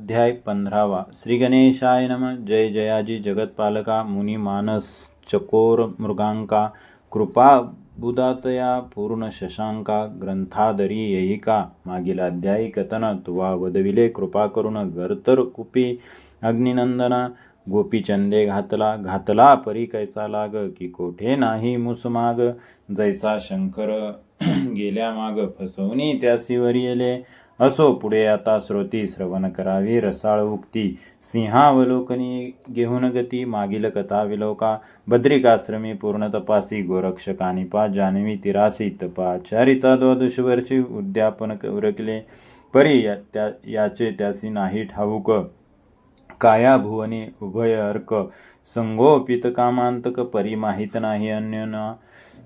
अध्याय पंधरावा. श्री गणेशाय नम. जय जयाजी. जगतपालका मुनी मानस चकोर मृगांका कृपा बुदातया पूर्ण शशांका ग्रंथादरी येईका मागील अध्यायी कथन तुवा वदविले कृपा करून गर्तर कुपी अग्निनंदना गोपीचंदे घातला घातला परी कैसा लाग की कोठे नाही मुसमाग जैसा शंकर गेल्या माग फसवणी त्यासी येले असो पुढे आता श्रोती श्रवण करावी रसाळ उक्ती. सिंहावलोकनी घेऊन गती मागील कथा विलोका. बद्रिकाश्रमी पूर्ण तपासी गोरक्ष कानिपा जानवी तिरासी तपा. चारिता द्वादश वर्षी उद्यापन उरकले. परी या- त्या याचे त्यासी नाही ठाऊक. काया भुवनी उभय अर्क. संगोपित कामांतक परी माहीत नाही अन्यना.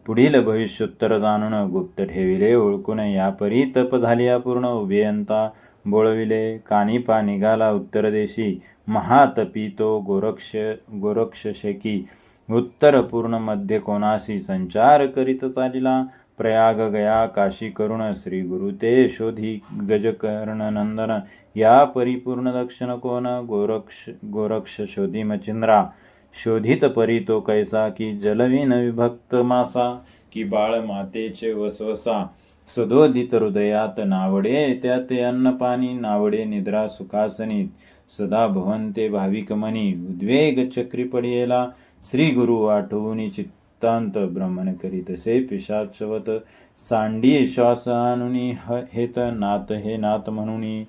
पुढील भविष्योत्तर जाणून गुप्त ठेविले ओळखून यापरी तप झाली अपूर्ण उभियंता बोळविले कानिपा निघाला उत्तर देशी महातपी तो गोरक्ष गोरक्षशकी उत्तर पूर्ण मध्य कोणाशी संचार करीत चालिला प्रयाग गया काशी करुण श्री गुरु ते शोधी गजकर्ण नंदन या परिपूर्ण दक्षिण कोण गोरक्ष गोरक्ष शोधी मचिंद्रा शोधित परी तो कैसा की जलविन विभक्त मासा की बाळ मातेचे वसवसा. सदोदित हृदयात नावडे त्यात अन्न पाणी नावडे निद्रा सुखासनी. सदा भवंते भाविक मनी उद्वेग चक्री पडियेला. श्री गुरु आठवून चित्तांत भ्रमण करीतसे पिशाचवत सांडी श्वासानुनी ह- हेत नात हे नाथ म्हणूनी.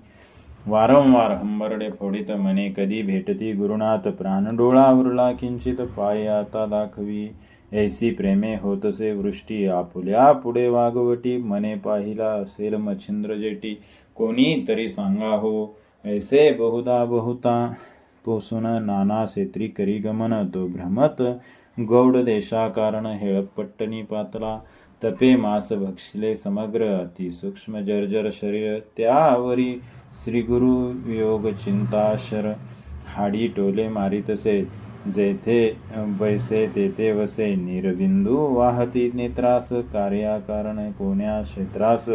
वारंवार हंबरडे फोडित मने कधी भेटती गुरुनाथ? प्राण डोळा उरला किंचित पाय आता दाखवी. ऐसी प्रेमे होतसे वृष्टी. आपुल्या पुढे वागवटी. मने पाहिला असेल मच्छिंद्र जेटी. कोणी तरी सांगा हो ऐसे बहुधा बहुता. पोसून नाना सेत्री करी गमन. तो भ्रमत गौड देशा कारण हेळपट्टणी पातला. तपे मास भक्षले समग्र. अति सूक्ष्म जर्जर शरीर त्यावरी श्री गुरु योग चिंताशर हाडी टोले मारितसे जेथे बैसे तेथे वसे निरबिंदू वाहती नेत्रास कार्याकारण कोण्या क्षेत्रास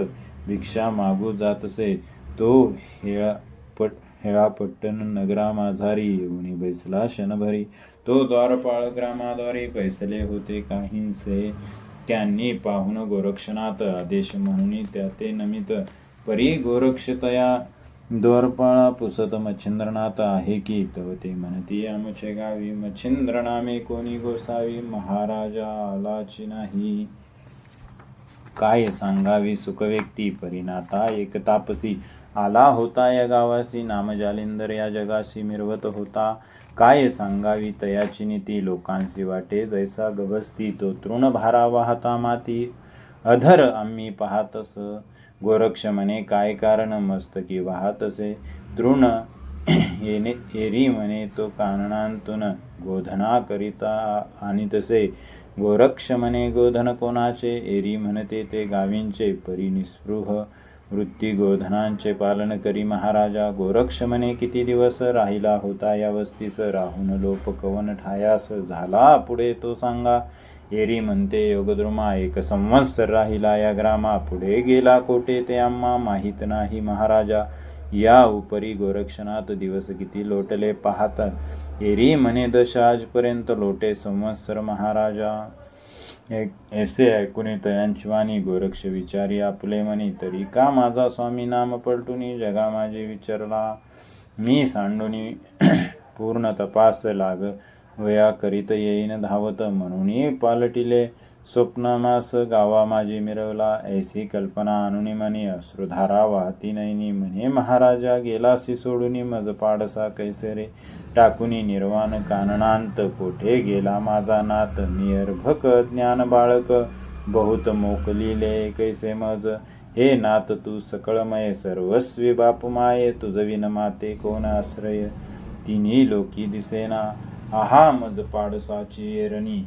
भिक्षा मागू जातसे तो हेळा पट हेळापट्टण नगरा माझारी बैसला क्षणभरी. तो द्वारपाळ ग्रामाद्वारे बैसले होते काहींसे. त्यांनी पाहून गोरक्षनाथ आदेश म्हणून त्या ते नमित परी गोरक्षतया द्वारपाळा पुसत मच्छिंद्रनाथ आहे की तव ते म्हणती आमचे गावी मच्छिंद्र नामे कोणी गोसावी? महाराजा आलाची नाही. काय सांगावी सुखव्यक्ती? परिणाता एक तापसी. आला होता या गावासी नाम जालिंदर या जगाशी मिरवत होता. काय सांगावी तयाची नीती? लोकांशी वाटे जैसा गबस्ती तो तृण भारा वाहता माती. अधर आम्ही पाहतस गोरक्ष म्हणे काय कारण मस्तकी वाहतसे तृण येणे एरी म्हणे तो कारणांतून गोधना करिता आणि तसे. गोरक्ष म्हणे गोधन कोणाचे? एरी म्हणते ते गावींचे. परिनिस्पृह वृत्ती गोधनांचे पालन करी महाराजा. गोरक्ष म्हणे किती दिवस राहिला होता या वस्तीस? राहून लोप कवन ठायास? झाला पुढे तो सांगा. एरी म्हणते योगद्रुमा एक संवत्सर राहिला या ग्रामा पुढे गेला कोठे ते आम्हा माहीत नाही महाराजा. या उपरी गोरक्षणात दिवस किती लोटले पाहतात. एरी म्हणे दश आजपर्यंत लोटे संवत्सर महाराजा. एक- ऐसे ऐकून तयांची वाणी गोरक्ष विचारी आपले म्हणी तरी का माझा स्वामी नाम पलटुनी जगा माझे विचारला? मी सांडुनी पूर्ण तपास लाग वया करीत येईन धावत म्हणून पालटिले स्वप्नामास गावा माझी मिरवला. ऐसी कल्पना आणुनी म्हणे अश्रुधारा वाहती नैनी म्हणे महाराजा गेलासी सोडून मज पाडसा कैसरे. टाकुनी निर्वाण काननांत कोठे गेला माझा नात? नियर्भक ज्ञान बाळक बहुत मोकलिले कैसे मज? हे नात तू सकळमय सर्वस्वी बाप माये तुझ विन माते कोण आश्रय? तिन्ही लोकी दिसेना. आहा मज पाडसाची एरणी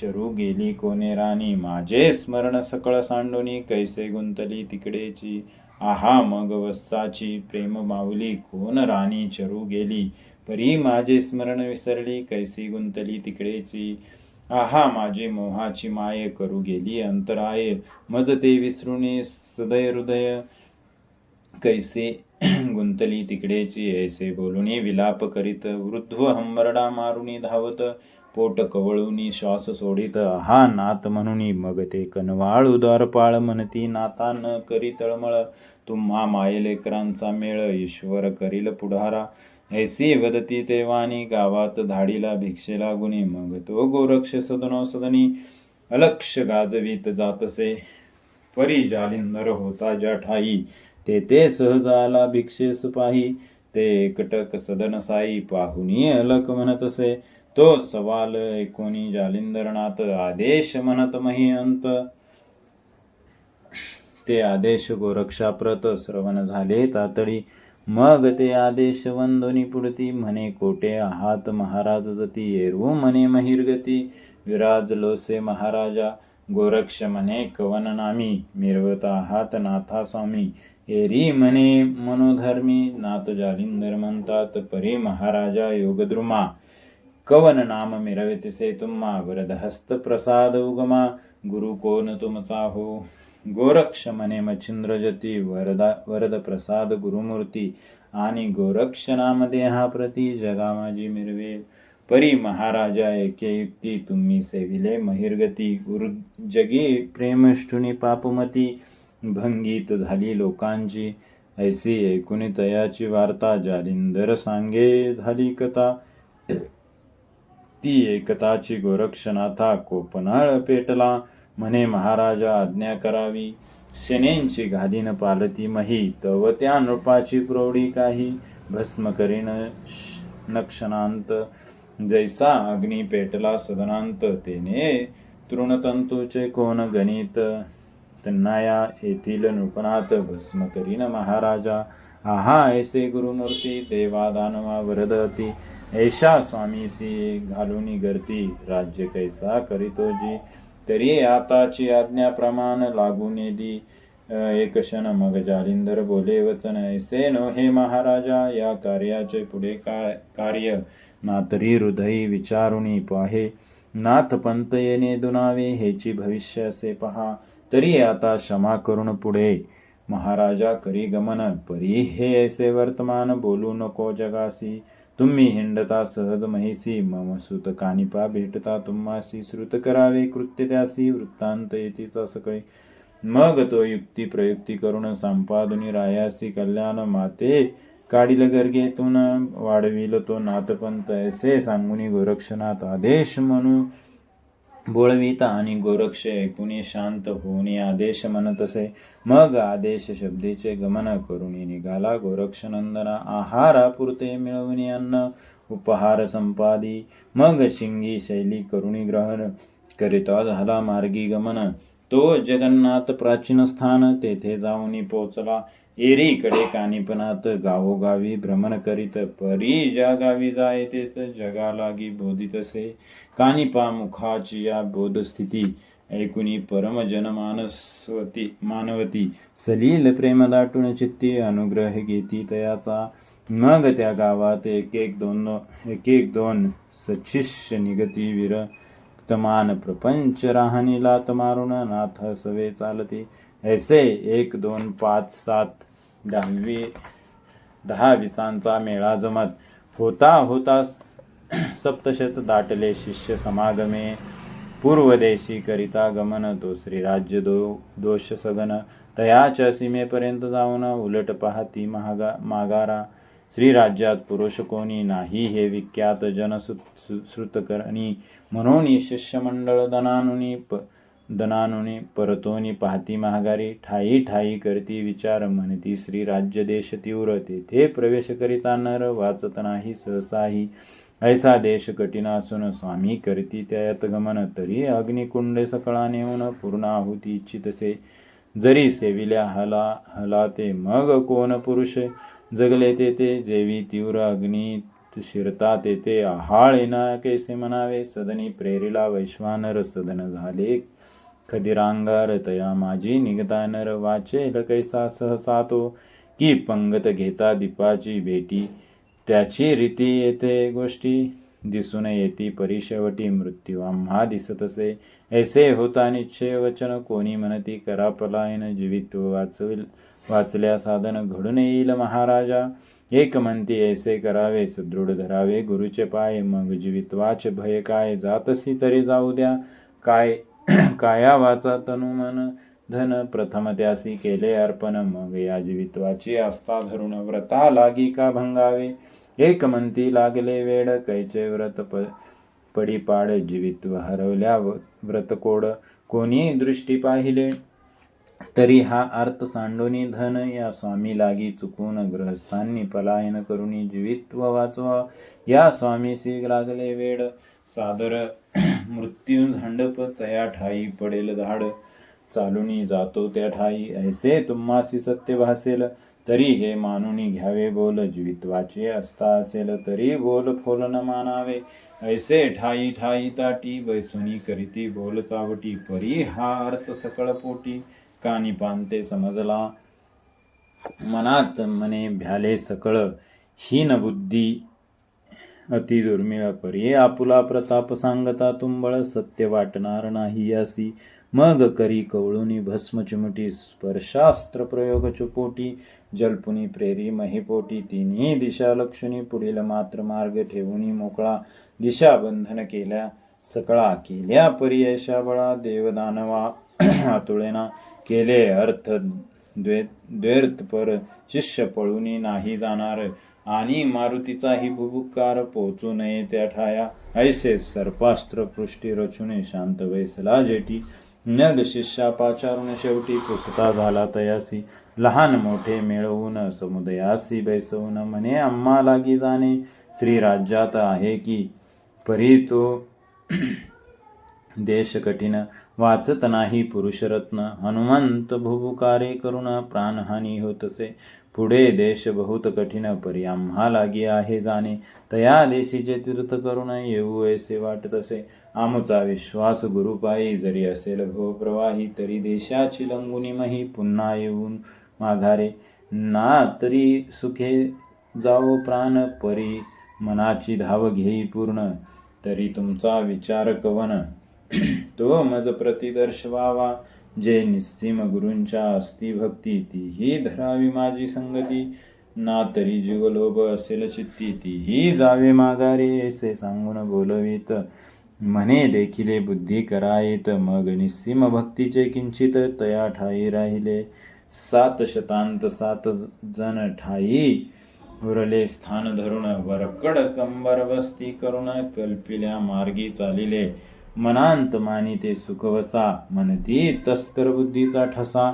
चरू गेली कोणे राणी? माझे स्मरण सकळ सांडोनी कैसे गुंतली तिकडेची? आहा मग वस्साची प्रेम माऊली कोण राणी? चरू गेली परी माझे स्मरण विसरली कैसी गुंतली तिकडेची? आहा माझी मोहाची माये करू गेली अंतराय मज ते विसरुणी सदय हृदय कैसे गुंतली तिकडेची ऐसे बोलुनी विलाप करीत वृद्ध हंबरडा मारुनी धावत पोट कवळुनी श्वास सोडित हा नात म्हणुनी मग ते कनवाळ उदारपाळ म्हणती नाता न करी तळमळ तुम्हा मायलेकरांचा मेळ ईश्वर करील पुढारा. ऐसी वदती तेवानी गावात धाडीला भिक्षेला गुणी मग तो गोरक्ष सदनो सदनी अलक्ष गाजवीत जातसे. परी जालिंदर होता ज्या ठाई तेथे सहजाला भिक्षेस पाही ते एकटक सदन साई पाहुनी अलक म्हणत असे. तो सवाल एकोणी जालिंदरनाथ आदेश म्हणत मही अंत. ते आदेश गोरक्षाप्रत श्रवण झाले तातडी. मग ते आदेश वंदोनी पुढती म्हणे कोटे आहात महाराज जती येरू म्हणे महिरगती. विराजलोसे महाराजा गोरक्ष म्हणे कवन नामी मिरवत आहात नाथा स्वामी. एरी म्हणे मनोधर्मी नाथ जालिंदर म्हणतात परी महाराजा योगद्रुमा। कवन नाम मिरवितसे तुम्हा वरद हस्त प्रसाद उगमा। गुरु कोण तुमचा हो गोरक्ष मने मच्छिंद्र जती वरदा वरद प्रसाद गुरुमूर्ती। आणि गोरक्ष नाम देहा प्रती जगा माझी मिरवे। परी महाराजा एके युक्ती तुम्ही सेविले महिरगती। गुरु जगी प्रेमष्ठुनी पापमती। भंगीत झाली लोकांची. ऐसी ऐकुनी तयाची वार्ता जालिंदर सांगे झाली कथा. ती एकताची गोरक्षनाथा कोपनाळ पेटला. म्हणे महाराजा आज्ञा करावी. सेनेंची घालीन पालती मही तव त्या नृपाची प्रौढी काही. भस्म करीन नक्षणांत जैसा अग्नी पेटला सदनांत. तेने तृणतंतूचे कोण गणित? त्यांना या येथील नृपनाथ भस्म करीन महाराजा। आहा ऐसे गुरुमूर्ती देवा दानवा वरदती। ऐशा स्वामीसी घालूनी गर्ती राज्य कैसा करीतो जी। तरी आताची आज्ञा प्रमाण लागून दी एक क्षण मग जालिंदर बोले वचन ऐसे नो हे महाराजा या कार्याचे पुढे काय कार्य? नातरी हृदयी विचारुणी पाहे। नाथ पंत येणे दुनावे हेची भविष्य असे पहा। तरी आता क्षमा करून पुढे. महाराजा करी गमन परी हे ऐसे वर्तमान बोलू नको जगासी तुम्ही हिंडता सहज महिसी मम सुत कानिपा भेटता तुम्हासी श्रुत करावे कृत्य त्यासी वृत्तांत येतीचा सकळी मग तो युक्ती प्रयुक्ती करून संपादुनी रायासी कल्याण माते. काढील गर्गेतून वाढविल तो नाथपंत ऐसे सांगुनी गोरक्षनाथ आदेश म्हणू. बोळविता आणि गोरक्ष ऐकुनी शांत होऊन आदेश म्हणत असे मग आदेश शब्देचे गमन करून निघाला गोरक्षनंदना. आहारापुरते मिळवणी अन्न उपहार संपादी मग शिंगी शैली करुणी ग्रहण. करिता झाला मार्गी गमन तो जगन्नाथ प्राचीन स्थान तेथे जाऊन पोचला. एरीकडे कानिपनात गावोगावी भ्रमण करीत परी ज्या गावी जाय तेच जगालागी बोधितसे कानिपा मुखाची या बोधस्थिती ऐकुनी परम जनमानसवती मानवती. सलील प्रेम दाटून चित्ती अनुग्रह घेती तयाचा. मग त्या गावात एक एक दोन एक एक दोन सच्छिष्य निगती विर तमान प्रपंच राहणी लात नाथ सवे चालती. ऐसे एक दोन पाच सात दहावी दहा विसांचा मेळा जमत. होता होता सप्तशत दाटले शिष्य समागमे. पूर्वदेशी करिता गमन तो श्रीराज्य दो दोष सगन तयाच्या सीमेपर्यंत जाऊन उलट पाहती महागा मागारा. श्रीराज्यात पुरुष कोणी नाही हे विख्यात जनसुत श्रुतकरणी म्हणून शिष्यमंडळ दनानुनी प दनानुनी परतोनी पाहती महागारी ठाई ठाई करती विचार म्हणती श्री राज्य देश तीव्र तेथे प्रवेश करिता नर वाचत नाही सहसाही. ऐसा देश कठीण असून स्वामी करती त्यात गमन तरी. अग्निकुंड सकळा नेऊन पूर्ण आहुती इच्छितसे जरी सेविल्या हला हला ते मग कोण पुरुष? जगले तेथे जेवी तीव्र अग्नीत शिरता तेथे आहाळ येना कैसे म्हणावे? सदनी प्रेरिला वैश्वानर सदन झाले. खदिरांगार तया माझी निघता नर वाचेल कैसा सहसा तो. की पंगत घेता दीपाची भेटी? त्याची रीती येते गोष्टी? दिसून येती परिशेवटी मृत्यू. आम्हा दिसतसे ऐसे होता निश्चय वचन. कोणी म्हणती करा पलायन. जीवित वाचविल वाचल्या साधन घडून येईल महाराजा. एक म्हणती ऐसे करावे सुदृढ धरावे. गुरुचे पाय मग जीवितवाचे भय काय? जातसी तरी जाऊ द्या. काय काया वाचा तनु मन धन प्रथम त्यासी केले अर्पण मग या जीवित्वाची आस्था धरून व्रता लागी का भंगावे? एक म्हणती लागले वेड कैचे व्रत प पडी पाड जीवित्व हरवल्या व- व्रतकोड कोणी दृष्टी पाहिले? तरी हा अर्थ सांडोनी धन या स्वामी लागी चुकून ग्रहस्थांनी पलायन करुणी जीवित्व वाचवा. या स्वामीसी लागले वेड सादर मृत्यू झांडप तया ठाई पडेल धाड. चालुनी जातो त्या ठाई ऐसे तुम्हासी सत्य भासेल. तरी हे मानुनी घ्यावे बोल जीवित्वाचे असता असेल तरी बोल फोल न मानावे. ऐसे ठाई ठाई ताटी बैसुनी करीती बोल चावटी परी हा अर्थ सकळ पोटी. कानी पानते समजला मनात मने भ्याले सकळ हीन बुद्धी अति दुर्मिळ परी. आपुला प्रताप सांगता तुंबळ सत्य वाटणार नाही यासी मग करी कवळुनी भस्म चिमुटी स्पर्शास्त्र प्रयोग चुपोटी. जलपुनी प्रेरी महिपोटी तिन्ही दिशा लक्षणी पुढील मात्र मार्ग ठेवूनी मोकळा. दिशा बंधन केल्या सकळा केल्या परियशा बळा. देवदानवा आतुळेना केले अर्थ द्वे द्वेर्थ पर. शिष्य पळूनी नाही जाणार. आणि मारुतीचाही भुभुकार पोचू नये त्या ठाया. ऐसे सर्पास्त्र पृष्टी रचुने शांत वैसला जेटी नग शिष्यापाचारून शेवटी पुसता झाला तयासी. लहान मोठे मिळवून समुदयासी बैसवून म्हणे आम्हा लागी जाणे. श्रीराज्यात आहे की? परी तो देश कठीण वाचत नाही पुरुषरत्न. हनुमंत भुभुकारे करुण प्राणहानी होतसे. पुढे देश बहुत कठीण परी आम्हा लागी आहे जाणे. तया देशीचे तीर्थ करुण येऊ ऐसे वाटतसे आमचा विश्वास गुरुपायी जरी असेल भो प्रवाही तरी देशाची लंगुनी मही पुन्हा येऊन माघारे. ना तरी सुखे जावो प्राण परी मनाची धाव घेई पूर्ण तरी तुमचा विचार कवन. तो मज प्रतिदर्शवावा जे निस्सीम गुरूंच्या अस्ति भक्ती तीही धरावी माझी संगती. ना तरी जीवलोभ असेल चित्ती तीही जावे माघारी असे सांगून बोलवीत. म्हणे देखिले बुद्धी करायत मग निस्सीम भक्तीचे किंचित तया ठाई राहिले. सात शतांत सात जण ठाई उरले स्थान धरून वरकड कंबर वस्ती करून कल्पिल्या मार्गी चालिले. मनांत मानी ते सुखवसा म्हणती तस्कर बुद्धीचा ठसा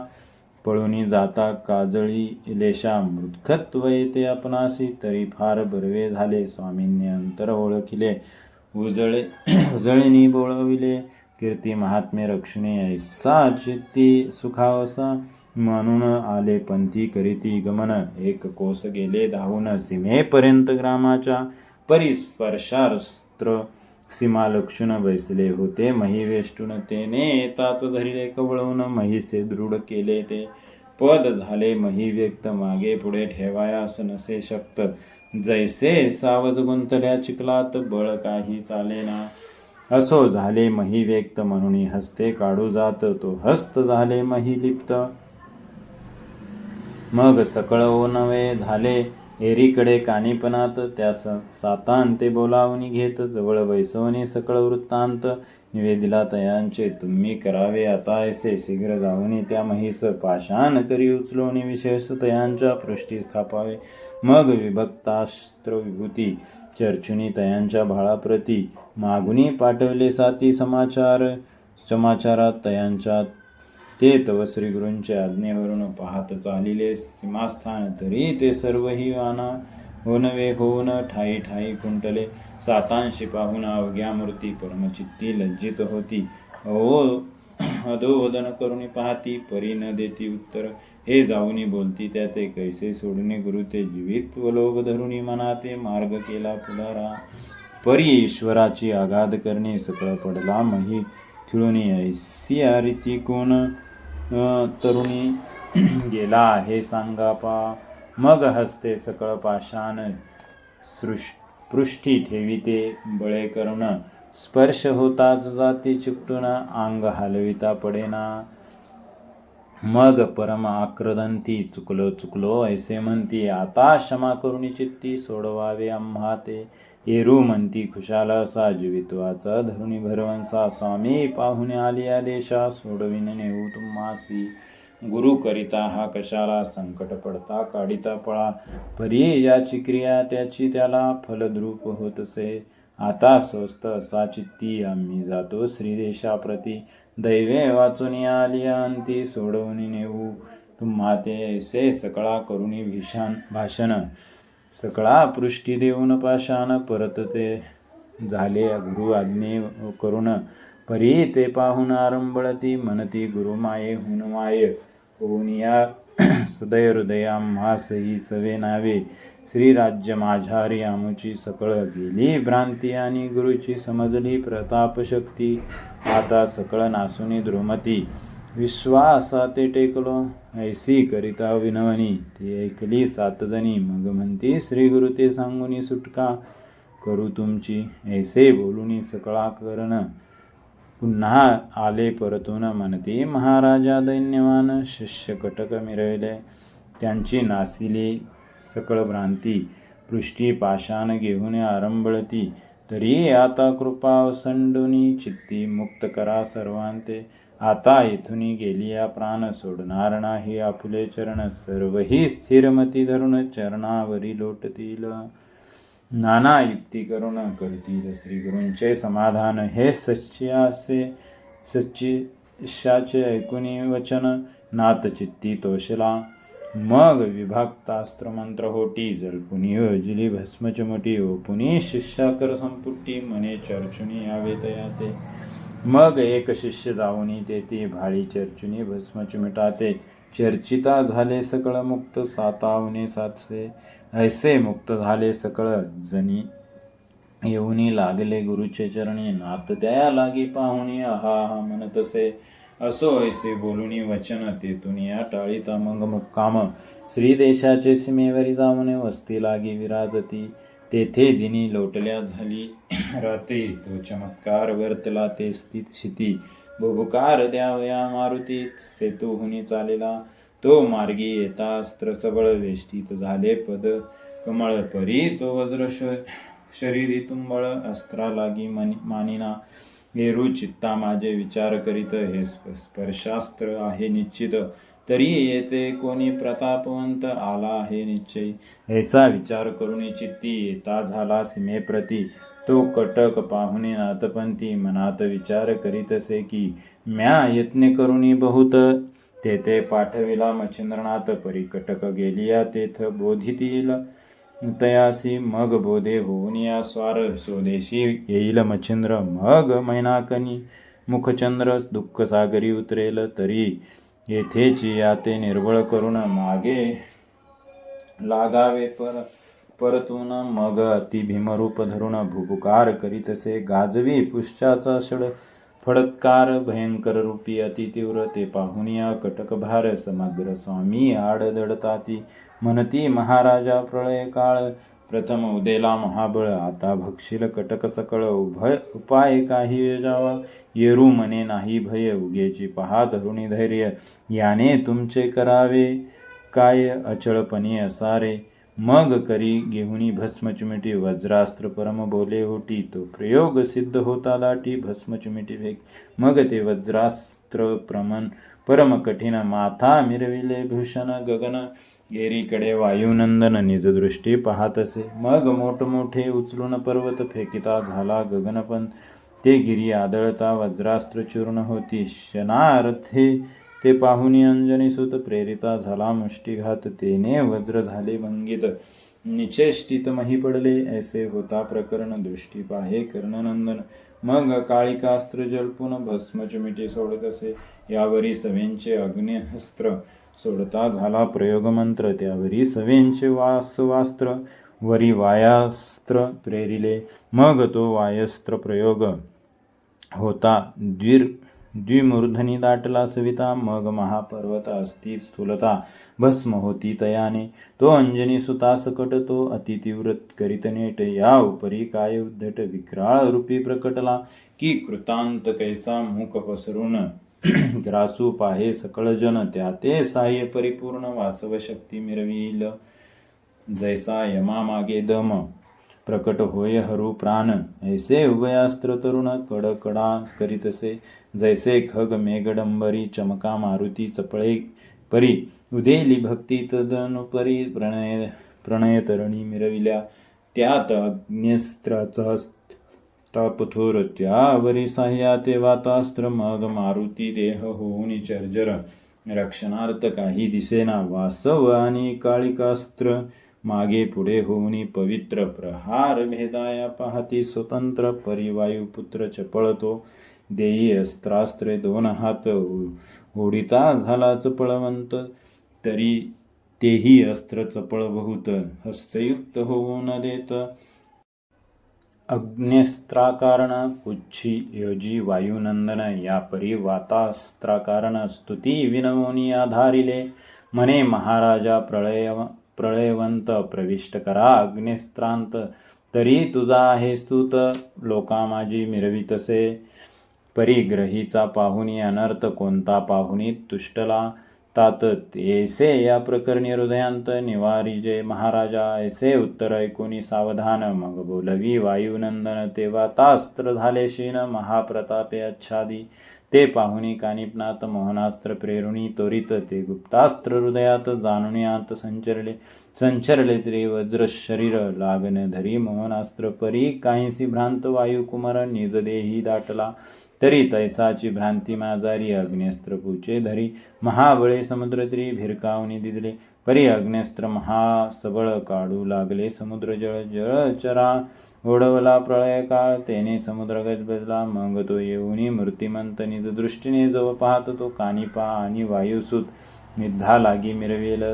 पळूनी जाता काजळी लेशा मृतखत्व येते आपणासी तरी फार बरवे झाले स्वामींनी अंतर ओळखिले. उजळे उजळीनी बोळविले कीर्ती महात्मे रक्षणे ऐसा चित्ती सुखावसा म्हणून आले पंथी करीती गमन एक कोस गेले धावून सीमेपर्यंत ग्रामाच्या परिस्पर्शास्त्र सीमा लक्षुण बैसले होते. मही वेष्टून तेने ताच धरिले कवळवून महिसे दृढ केले ते. पद झाले मही व्यक्त मागे पुढे ठेवायास नसे शक्त. जैसे सावज गुंतल्या चिखलात बळ काही चालेना. असो झाले मही व्यक्त म्हणून हस्ते काढू जात. तो हस्त झाले मही लिप्त. मग सकळ नवे झाले. एरीकडे कानिपणात त्या स सातांते बोलावणी घेत जवळ बैसवणी सकळ वृत्तांत निवेदिला तयांचे तुम्ही करावे आता ऐसे शीघ्र जाऊनी त्या महिस पाषाण करी उचलोनी विशेष तयांच्या पृष्ठी स्थापावे. मग विभक्तास्त्र विभूती चर्चुनी तयांच्या भाळाप्रती मागुनी पाठवले साती समाचार समाचारात तयांच्या ते तव श्रीगुरूंच्या आज्ञेवरून पाहत चालिले सीमास्थान तरी ते सर्वही वाना. होनवे होऊन ठाई ठाई कुंटले. सातांशी पाहून अवघ्या मूर्ती परमचित्ती लज्जित होती. अहो अधोवदन करून पाहती परी न देती उत्तर. हे जाऊनी बोलती त्याचे कैसे सोडणे गुरु? ते जीवित व लोभ धरुणी मनाते मार्ग केला पुढारा. परी ईश्वराची आगाध करणे सकळ पडला मही. खिळून ऐसी आरिती कोण? तरुणी गेला आहे सांगा पा मग हस्ते सकळ पाषाण. सृष्ट पृष्ठी ठेविते बळे करून स्पर्श होताच जाती चिकटून अंग हलविता पडेना. मग परम आक्रदंती चुकलो चुकलो ऐसे म्हणती आता क्षमा करुणी चित्ती सोडवावे आम्हा ते एरू म्हणती खुशाल असा जीवित्वाचा धरुणी भरवंसा स्वामी पाहुणे आली देशा सोडविन नेऊ तुम्हासी. गुरु करिता हा कशाला संकट पडता काढिता पळा. परी याची क्रिया त्याची त्याला फलद्रूप होतसे. आता स्वस्त असा चित्ती आम्ही जातो श्रीदेशाप्रती दैवे वाचून आली अंती सोडवून नेऊ. तुम्हा ते ऐसे सकळा करुणी भीषण भाषण. सकळा पृष्टी देऊन पाषाण परत ते झाले गुरु आज्ञे करून परी ते पाहून आरंभळती म्हणती गुरुमाये हुनमाय होऊन या सदय हृदया म्हासही सवे नावे. श्रीराज्य माझ्यारी आमुची सकळ गेली भ्रांती आणि गुरुची समजली प्रताप शक्ती आता सकळ नासुनी द्रुमती. विश्वासा ते टेकलो ऐसी करिता विनवणी ती ऐकली सातजणी मग म्हणती श्री गुरु ते सांगून सुटका करू तुमची. ऐसे बोलूनी सकळा करण. पुन्हा आले परतून म्हणती महाराजा दैन्यवान शिष्य कटक मिरविले. त्यांची नासिली सकळ भ्रांती पृष्ठी पाषाण घेऊन आरंभळती. तरी आता कृपा संडुनी चित्ती मुक्त करा सर्वांते. आता येथुनी गेली या प्राण सोडणार नाही आपुले चरण. सर्वही स्थिरमती धरून चरणावरी लोटतील. नाना युक्ती करून करतील श्रीगुरूंचे समाधान. हे सच्चियासे सच्चिशाचे ऐकुनी वचन. नातचित्ती तोषला मग विभक्तास्त्र मंत्र होटी. जलपुनी योजली भस्मचमटी. ओपुनी शिष्याकर संपुटी. मने चर्चुनी आवेतया ते मग एक शिष्य जाऊनी तेथे भाळी चर्चुनी भस्म चिमिटाते चर्चिता झाले सकळ मुक्त सातावणे सातसे. ऐसे मुक्त झाले सकळ जनी. येऊनी लागले गुरुचे चरणी. नात त्या लागी पाहुणी आहा हा म्हणतसे. असो ऐसे बोलुनी वचन तेथून या टाळीता मग मुक्काम श्रीदेशाचे सीमेवरी जाऊन वस्ती लागी विराजती. तेथे दिनी लोटल्या झाली. राहते तो चमत्कार वर्तला ते स्थित शिती. भुभुकार द्यावया मारुती सेतू हुनी चालेला. तो मार्गी येता अस्त्र सबळ वेष्टीत झाले पद. कमळ परी तो वज्र श- शरीरी तुंबळ अस्त्रा लागी मनी मानिना. हेरू चित्ता माझे विचार करीत हे स्प- स्पर्शास्त्र आहे निश्चित. तरी येते कोणी प्रतापवंत आला आहे निश्चय. ऐसा विचार करून चित्ती येता झाला सीमेप्रती. तो कटक पाहुणे नातपंथी मनात विचार करीत असे की म्या यत्ने करुणी बहुत. तेथे पाठविला मच्छिंद्रनाथ परी कटक गेलिया तेथ बोधितील. तयासी मग बोधे होऊन या स्वार स्वदेशी येईल मच्छिंद्र. मग मैनाकनी मुखचंद्र दुःख सागरी उतरेल तरी येथेच या ते निर्बळ करून मागे लागावे पर परतून मग अति भीमरूप धरून भुभुकार करीतसे गाजवी पुष्टाचा षड फडत्कार भयंकर रूपी अति तीव्र ते पाहुनिया कटकभार समग्र स्वामी आडदडताती. म्हणती महाराजा प्रळय काळ प्रथम उदेला महाबळ आता भक्षील कटक सकळ उभय उपाय काही जावा. येरू मने नाही भय उगेची पहा धरुणी धैर्य याने तुमचे करावे. काय अचळपणे असारे. मग करी घेऊनी भस्मचिमिटी वज्रास्त्र परम बोले होती तो प्रयोग सिद्ध होता दाटी भस्मचिमिटी वेग. मग ते वज्रास्त्र प्रमन परम कठीण माथा मिरविले भूषण गगन. गेरीकडे वायुनंदन निजदृष्टी पाहतसे. मग मोठमोठे उचलून पर्वत फेकिता झाला गगनपन ते गिरी आदळता वज्रास्त्र चूर्ण होती. क्षणार्थे ते पाहुनी अंजनी सुत प्रेरिता झाला. मुष्टीघात तेने वज्र झाले भंगित. निचेष्टित मही पडले. ऐसे होता प्रकरण. दृष्टी पाहे कर्णनंदन. मग काळिकास्त्र जळपून भस्मचमिटी सोडत असे यावरी सवेंचे अग्निहस्त्र. सोडता झाला प्रयोगमंत्र. त्यावरी सवेंचे वासवास्त्र वरी वायास्त्र प्रेरिले. मग तो वायस्त्र प्रयोग होता. द्विर द्विमूर्धनी दाटला सविता. मग महापर्वत असती स्थूलता. भस्म होती तयाने. तो अंजनी सुता सकट तो अतितीव्रत करीत नेट. या उपरी काय उद्धट विक्राळ रूपी प्रकटला. की कृतांत कैसा मूक पसरून ग्रासू पाहे सकळ जन त्या ते साह्य परिपूर्ण वासव शक्ती मिरवील. जैसा यमा मागे दम प्रकट होय हरू प्राण. ऐसे उभयास्त्र तरुण कडकडा करीतसे. जैसे खग मेघडंबरी चमका मारुती चपळे परी. उदेली भक्ती तदनुपरी प्रणय प्रणयतरुणी मिरविल्या. त्यात अग्न्यस्त्राचा तापथोर त्यावरी साह्याते वातास्त्र मग मारुती देह होऊन चर्जर. रक्षणार्थ काही दिसेना वासव आणि काळिकास्त्र. मागे पुढे होऊन पवित्र प्रहार भेदाया पाहती स्वतंत्र परिवायू पुत्र चपळतो. देई अस्त्रास्त्रे दोन हात ओढिता झाला चपळवंत तरी तेही अस्त्र चपळ बहुत. हस्तयुक्त होऊ न देत. अग्न्यस्त्राकारण पुच्छी योजी वायुनंदन या परी वातास्त्राकारण स्तुती विनवनी आधारिले म्हणे महाराजा प्रळय प्रळयवंत प्रविष्ट करा अग्नेस्त्रांत तरी तुझा आहे स्तुत लोका माझी मिरवितसे परिग्रहीचा पाहुनी अनर्थ कोणता पाहुनी तुष्टला तातत ऐसे या प्रकरणी हृदयांत निवारिजे महाराजा ऐसे उत्तर ऐकुनी सावधान. मग बोलवी वायुनंदन तेव्हा तास्त्र झाले शीन महाप्रतापे अच्छादी ते पाहुनी कानिपनात मोहनास्त्र प्रेरुणी त्वरित ते गुप्तास्त्र हृदयात जाणुन्यात संचरले संचरले तरी वज्र शरीर लागण धरी मोहनास्त्र परी काहीसी भ्रांत वायुकुमार निजदेही दाटला तरी तैसाची भ्रांती माजारी अग्नेस्त्र पूचे धरी. महाबळे समुद्र तरी भिरकावणी दिदले. परी अग्नेस्त्र महासबळ काढू लागले. समुद्र जळ जळचरा ओढवला प्रळय काळ. तेने समुद्र गजबजला मग तो येऊनी मूर्तिमंत निज दृष्टीने जव पाहत तो कानिपा आणि वायुसूत निद्धा लागी मिरवेल.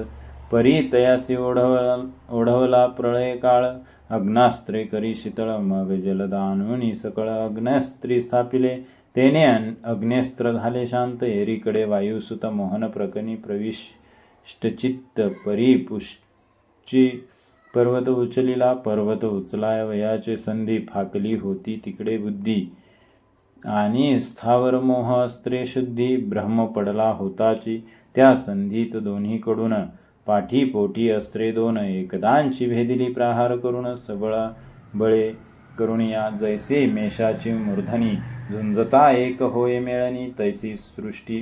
परी तयासी ओढवला ओढवला प्रळय काळ. अग्नास्त्रे करी शीतळ मग जलदानुनी सकळ. अग्नस्त्री स्थापिले तेने अग्नेस्त्र झाले शांत. एरीकडे वायुसुत मोहन प्रकनी प्रविष्टचित्त परिपुष्ची पर्वत उचलिला. पर्वत उचलाय वयाचे संधी फाकली होती तिकडे बुद्धी. आणि स्थावर मोह अस्त्रे शुद्धी ब्रह्म पडला होताची त्या संधीत दोन्हीकडून. पाठी पोटी अस्त्रे दोन एकदांची भेदिली प्रहार करून सबळा बळे करून या जैसे मेषाची मूर्धनी झुंजता एक होय मेळणी तैसी सृष्टी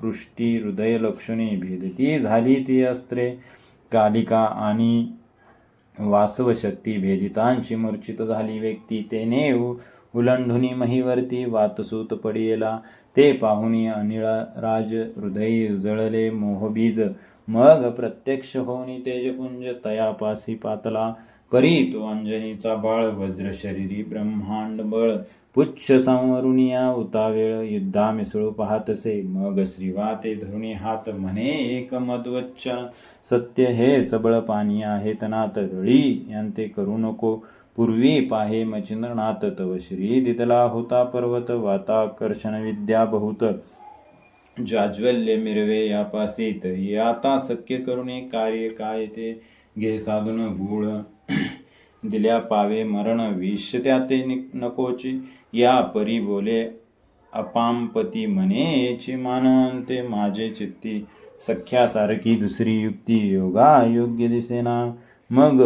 पृष्टी हृदय लक्षणी भेदती झाली ती अस्त्रे कालिका आणि वासवशक्ती भेदितांची मूर्छित झाली व्यक्ती तेने उलंढुनी महीवरती वातसूत पडियेला ते पाहुनी अनिळ राज हृदय उजळले मोहबीज मग प्रत्यक्ष होऊनी तेजपुंज तयापासी पातला परी तो अंजनीचा बाळ वज्र शरीरी ब्रह्मांड बळ. पुच्छ संवरुणिया उतावेळ युद्धा मिसळू पाहतसे. मग श्रीवा ते धरुणी हात म्हणे एक मधवच्चन सत्य हे सबळ पाणी आहे तनात रळी यांते करू नको. पूर्वी पाहे मचिंद्रनाथ तव श्री दिदला होता पर्वत वाताकर्षण विद्या बहुत. जाज्वल्य मिरवे यापासित तरी आता सख्य करुणे कार्य काय ते? घे साधून गुळ दिल्या पावे मरण. विष त्या ते नकोचे. या परी बोले अपामपती म्हणेची मानवंते माझे चित्ती. सख्यासारखी दुसरी युक्ती योगा योग्य दिसेना. मग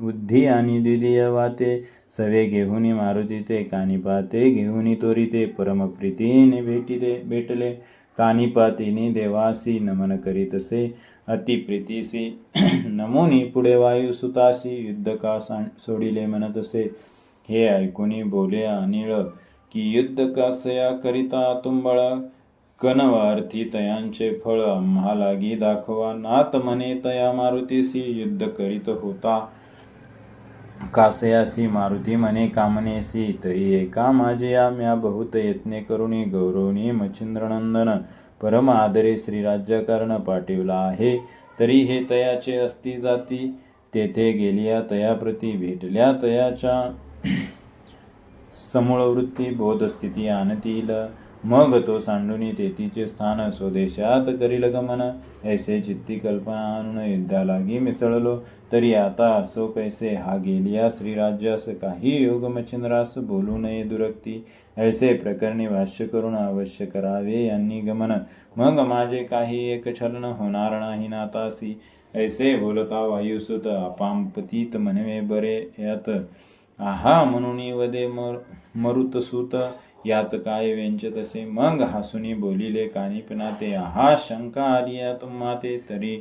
बुद्धी आणि द्वितीय वाते. सवे घेऊनी मारुती ते कानिपाते घेऊनी तोरी ते परमप्रीतीने भेटीले भेटले. कानिपातीने देवासी नमन करीतसे अतिप्रीतीसी नमोनी पुढे वायू सुतासी युद्ध का सोडिले म्हणतसे हे ऐकुनी बोले अनिळ की युद्ध कासया करिता तुंबळ कनवार्थी तयांचे फळ आम्हा लागी दाखवा. नात मने तया मारुतीसी युद्ध करीत होता. कासयासी मारुती मने कामनेसी तरी एका माझे म्या बहुत यत्ने करुणी गौरवणी मच्छिंद्रनंदन परम आदरे श्रीराज्यकर्ण पाठविला आहे. तरी हे तयाचे असती जाती तेथे गेलिया तयाप्रती भेटल्या तयाच्या समूळ वृत्ती बोधस्थिती आणतील मग तो सांडुनी तेथीचे स्थान स्वदेशात करील गमन. ऐसे चित्ती कल्पना आणून युद्धालागी मिसळलो तरी आता असो कैसे हा गेलिया श्रीराज्यास काही योग मच्छिंद्रास बोलू नये दुरक्ती. ऐसे प्रकरणी भाष्य करून अवश्य करावे यांनी गमन. मग माझे काही एक छलन होणार नाही नातासी. ऐसे बोलता वायुसुत अपांपतीत म्हणवे बरे यात. आहा म्हणून वदे मर मरुतसुत. यात काय व्यंचतसे मग हसुनी बोलिले कानिपना ते हा शंका आली या तुम्हा ते तरी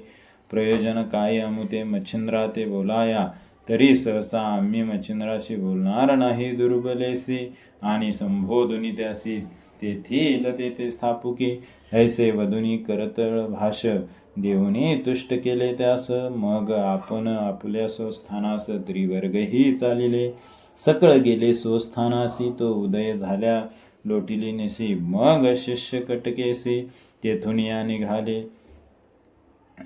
प्रयोजन काय अमुते? मच्छिंद्रा ते बोलाया तरी सहसा आम्ही मच्छिंद्राशी बोलणार नाही दुर्बलेसी. आणि संबोधुनी त्यासी तेथील तेथे स्थापुकी. ऐसे वधुनी करतळ भाष देऊनी तुष्ट केले त्यास. मग आपण आपल्या स्वस्थानास त्रिवर्गही चालिले. सकळ गेले स्वस्थानासी तो उदय झाल्या लोटिली निसी. मग शिष्य कटकेसी तेथून या निघाले.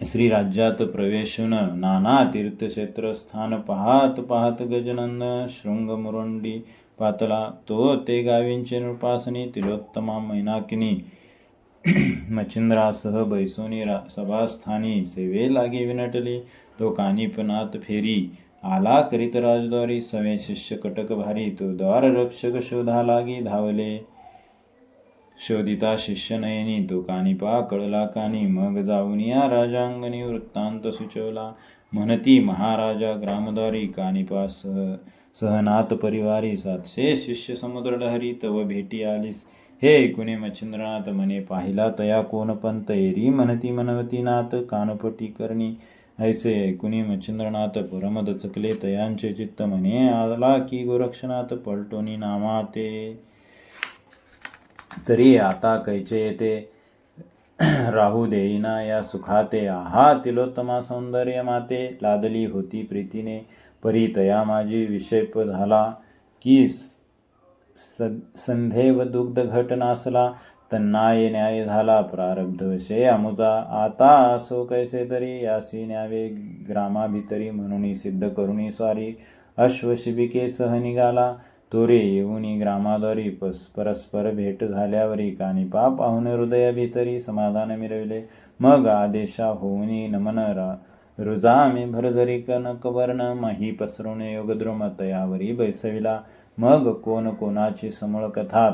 श्रीराज्यात प्रवेशून नाना तीर्थक्षेत्र स्थान पाहत पाहत गजनंद शृंगमुरंडी पातला. तो ते गावींचे नृपासनी तिलोत्तमा मैनाकिनी. मच्छिंद्रासह बैसोनी रा सभास्थानी. सेवे लागे विनटली तो कानिपनात फेरी. आला करीत राजद्वारी सवे शिष्य कटक भारी तो द्वार रक्षक शोधा लागी धावले. शोधिता शिष्य नयनी तो कानिपा कळला कानी मग जाऊन या राजांगणी वृत्तांत सुचवला. म्हणती महाराजा ग्रामद्वारी कानिपा सह सहनाथ परिवारी सातशे शिष्य समुद्र लहरी तव भेटी आलीस. हे ऐकुने मच्छिंद्रनाथ म्हणे पाहिला तया कोण पंत एरी? म्हणती मनवती नाथ कानपटी करणी ऐसे ऐकुनी मच्छिंद्रनाथ परमद चकले तयांचे चित्त म्हणे आला की गोरक्षनाथ पलटोनी नामा ते तरी आता कैचे येते राहू देईना या सुखाते आहा तिलोत्तमा सौंदर्य माते लादली होती प्रीतीने। परी तया माझी विषेप झाला की संधेव दुग्ध घट नासला। तन्नाय न्याय झाला प्रारब्ध विषय अमुचा आता असो कैसे तरी यासी न्यावे ग्रामाभितरी म्हणून सिद्ध करुणी स्वारी. अश्वशिबिके सह निघाला. तोरे येऊनी ग्रामाद्वारी पस परस्पर भेट झाल्यावरी कानिपाप पाहून हृदय भीतरी समाधान मिरविले मग आदेशा होऊनी नमन रा रुजामे भरधरी कनकवर्ण मही पसरवणे योगद्रुम तयावरी बैसविला. मग कोण कोणाची समूळ कथा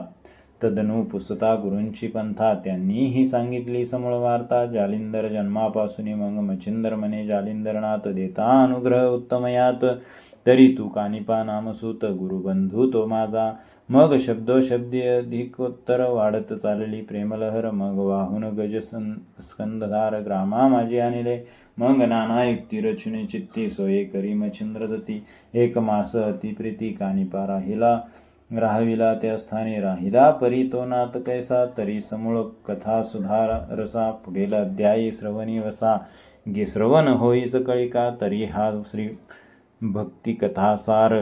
तदनु पुसता गुरूंची पंथा. त्यांनीही सांगितली समूळ वार्ता जालिंदर जन्मापासून मग मच्छिंदर मने जालिंदरनाथ देता अनुग्रह उत्तमयात तरी तू कानिपा नामसूत गुरुबंधू तो माझा. मग शब्दोशब्दी अधिकोत्तर वाढत चालली प्रेमलहर मग वाहून गज स्कंदधार ग्रामा माझी आणले. मग नाना युक्ती रचने चित्ती सोये करी मच्छिंद्रदती एक मास अतिप्रीती कानिपा राहिला. राहविला त्या स्थानी राहिला परी तो नात कैसा तरी समूळ कथा सुधार रसा पुढील अध्यायी श्रवणी वसा. गे श्रवण होईस कळिका तरी हा श्री भक्ती कथासार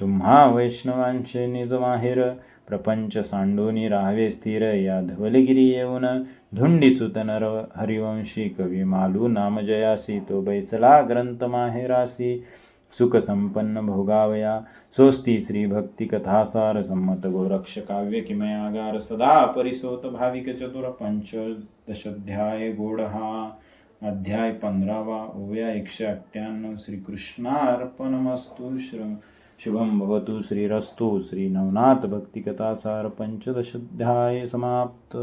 तुम्हा वैष्णवांचे निज माहेर प्रपंच सांडोनी राहावे स्थिर. या धवलगिरी येऊन धुंडी सुतनर हरिवंशी कवी मालू नामजयासी. तो बैसला ग्रंथ माहेरासी. सुख संपन्न भोगावया। सोस्ती श्री भक्ती कथासार संमत गोरक्ष काव्य किमयागार सदा परिसोत भाविक चतुर पंचदशाध्याय गोड हा अध्याय पंधरावा ओव्या एकशे अठ्ठ्याण्णव। श्रीकृष्णार्पणमस्तु। श्र शुभम भवतु। श्रीरस्तु। श्री नवनाथ भक्तिकथासार पंचदशाध्याय समाप्त।